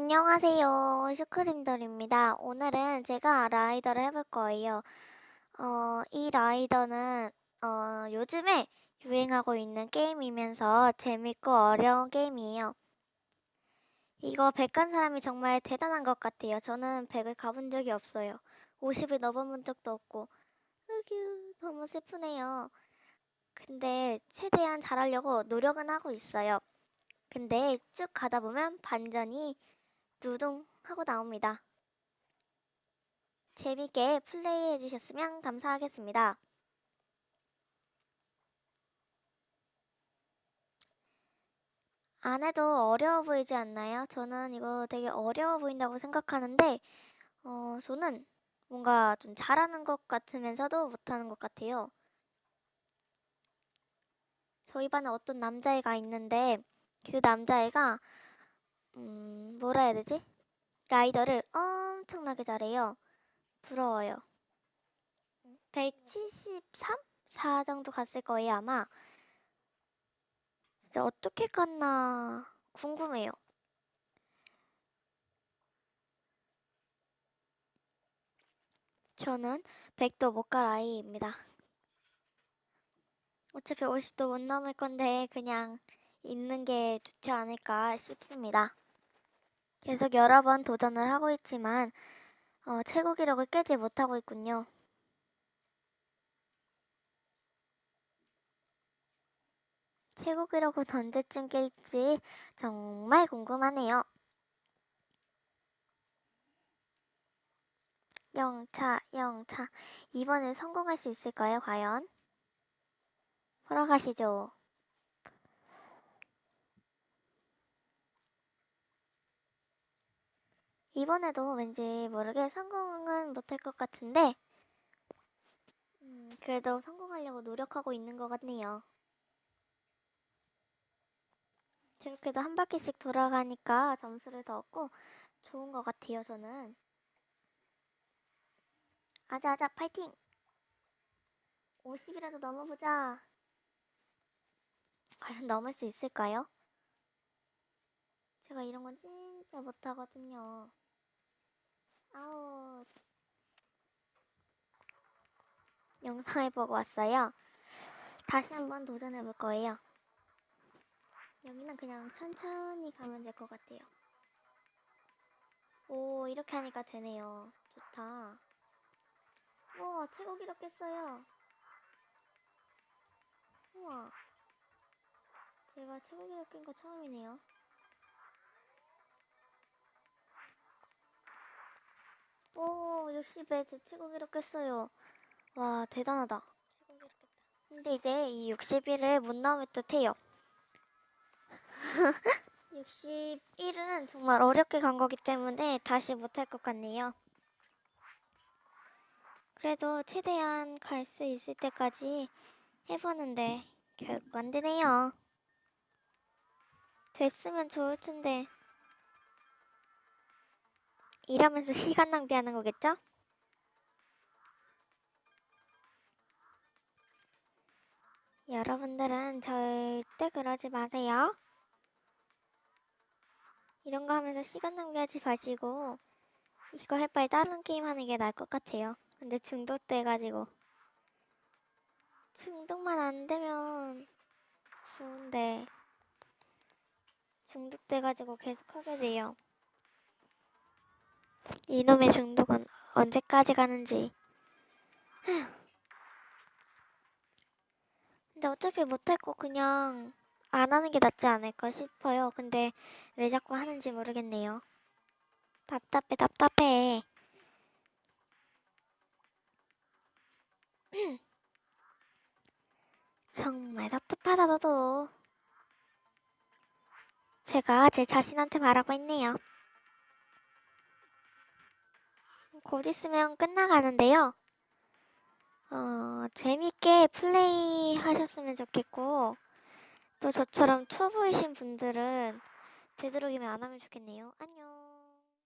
안녕하세요. 슈크림돌입니다. 오늘은 제가 라이더를 해볼 거예요. 어, 이 라이더는 어, 요즘에 유행하고 있는 게임이면서 재밌고 어려운 게임이에요. 이거 100간 사람이 정말 대단한 것 같아요. 저는 100을 가본 적이 없어요. 50을 넘어본 적도 없고. 으규, 너무 슬프네요. 근데 최대한 잘하려고 노력은 하고 있어요. 근데 쭉 가다 보면 반전이 누둥 하고 나옵니다. 재밌게 플레이해 주셨으면 감사하겠습니다. 안 해도 어려워 보이지 않나요? 저는 이거 되게 어려워 보인다고 생각하는데, 어, 저는 뭔가 좀 잘하는 것 같으면서도 못하는 것 같아요. 저희 반에 어떤 남자애가 있는데, 그 남자애가, 음, 뭐라 해야 되지? 라이더를 엄청나게 잘해요. 부러워요. 173? 4 정도 갔을 거예요, 아마. 진짜 어떻게 갔나 궁금해요. 저는 100도 못 갈 아이입니다. 어차피 50도 못 넘을 건데 그냥 있는 게 좋지 않을까 싶습니다. 계속 여러 번 도전을 하고 있지만 어, 최고 기록을 깨지 못하고 있군요. 최고 기록은 언제쯤 깰지 정말 궁금하네요. 영차, 영차. 이번엔 성공할 수 있을까요, 과연? 보러 가시죠. 이번에도 왠지 모르게 성공은 못할 것 같은데, 음, 그래도 성공하려고 노력하고 있는 것 같네요. 저렇게도 한 바퀴씩 돌아가니까 점수를 더 얻고 좋은 것 같아요, 저는. 아자아자, 파이팅! 50이라도 넘어보자. 과연 넘을 수 있을까요? 제가 이런 건 진짜 못하거든요. 아우. 영상을 보고 왔어요. 다시 한번 도전해 볼 거예요. 여기는 그냥 천천히 가면 될 것 같아요. 오, 이렇게 하니까 되네요. 좋다. 우와, 최고 기록 깼어요. 우와. 제가 최고 기록 깬거 처음이네요. 오, 60에 제 최고 기록 깼어요. 와, 대단하다. 근데 이제 이 61을 못 넘을 듯 해요. 61은 정말 어렵게 간 거기 때문에 다시 못할 것 같네요. 그래도 최대한 갈 수 있을 때까지 해보는데 결국 안 되네요. 됐으면 좋을 텐데. 이러면서 시간 낭비하는 거겠죠? 여러분들은 절대 그러지 마세요. 이런 거 하면서 시간 낭비하지 마시고 이거 할 바에 다른 게임 하는 게 나을 것 같아요. 근데 중독돼가지고 중독만 안 되면 좋은데 중독돼가지고 계속 하게 돼요. 이놈의 중독은 언제까지 가는지. 근데 어차피 거 그냥 안 하는 게 낫지 않을까 싶어요. 근데 왜 자꾸 하는지 모르겠네요. 답답해, 답답해. 정말 답답하다, 너도. 제가 제 자신한테 말하고 있네요. 곧 있으면 끝나가는데요. 어, 재밌게 플레이 하셨으면 좋겠고, 또 저처럼 초보이신 분들은 되도록이면 안 하면 좋겠네요. 안녕.